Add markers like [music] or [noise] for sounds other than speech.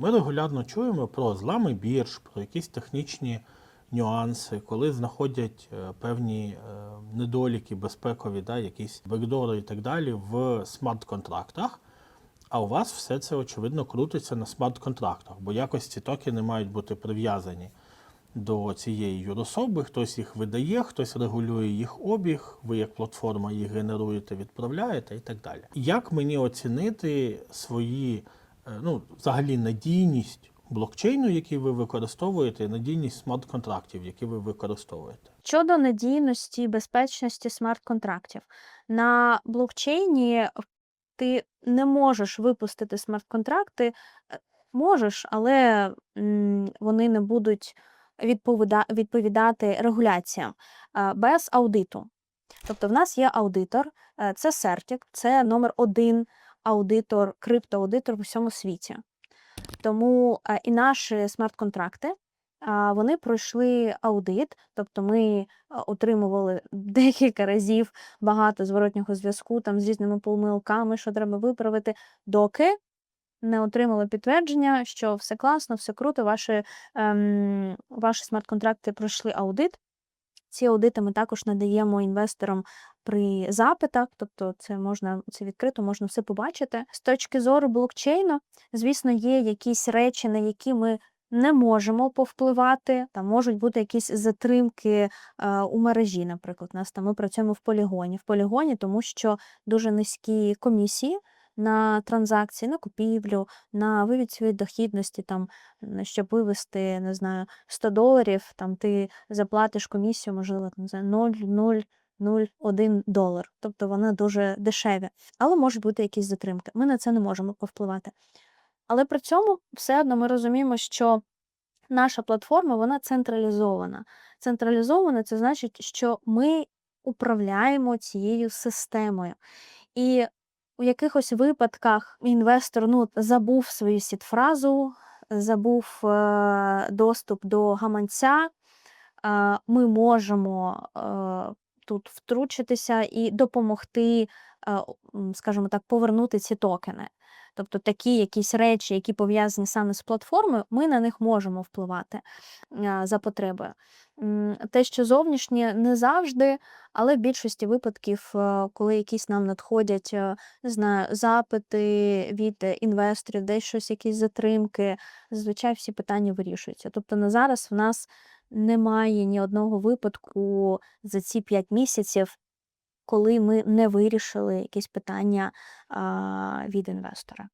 Ми регулярно чуємо про злами бірж, про якісь технічні нюанси, коли знаходять е, певні е, недоліки безпекові, да, якісь бекдори і так далі в смарт-контрактах. А у вас все це очевидно крутиться на смарт-контрактах, бо якось ці токени мають бути прив'язані до цієї юрособи, хтось їх видає, хтось регулює їх обіг, ви як платформа їх генеруєте, відправляєте і так далі. Як мені оцінити свої, ну, взагалі надійність блокчейну, який ви використовуєте, надійність смарт-контрактів, які ви використовуєте? Щодо надійності і безпечності смарт-контрактів, на блокчейні ти не можеш випустити смарт-контракти, е, можеш, але вони не будуть відповіда- відповідати регуляціям е, без аудиту. Тобто в нас є аудитор, е, це Certic, це номер один аудитор, криптоаудитор в усьому світі. Тому і наші смарт-контракти вони пройшли аудит, тобто ми отримували [laughs] декілька разів багато зворотнього зв'язку там з різними помилками, що треба виправити, доки не отримали підтвердження, що все класно, все круто, ваші, ем, ваші смарт-контракти пройшли аудит. Ці аудити ми також надаємо інвесторам при запитах, тобто це можна це відкрито, можна все побачити. З точки зору блокчейну, звісно, є якісь речі, на які ми не можемо повпливати. Там можуть бути якісь затримки е, у мережі. Наприклад, у нас там ми працюємо в полігоні. В полігоні, тому що дуже низькі комісії. На транзакції, на купівлю, на вивід своєї дохідності, там, щоб вивести, не знаю, 100 доларів, там ти заплатиш комісію, можливо, не знаю, 0,001 долар. Тобто вони дуже дешеві. Але можуть бути якісь затримки. Ми на це не можемо повпливати. Але при цьому все одно ми розуміємо, що наша платформа вона централізована. Централізована це значить, що ми управляємо цією системою. І у якихось випадках інвестор ну, забув свою сітфразу, забув е, доступ до гаманця. Е, ми можемо е, тут втручитися і допомогти, скажімо так, повернути ці токени. Тобто такі якісь речі, які пов'язані саме з платформою, ми на них можемо впливати за потребою. Те, що зовнішнє, не завжди, але в більшості випадків, коли якісь нам надходять не знаю, запити від інвесторів, десь щось, якісь затримки, зазвичай всі питання вирішуються. Тобто на зараз в нас немає ні одного випадку за ці 5 місяців, коли ми не вирішили якісь питання а, від інвестора.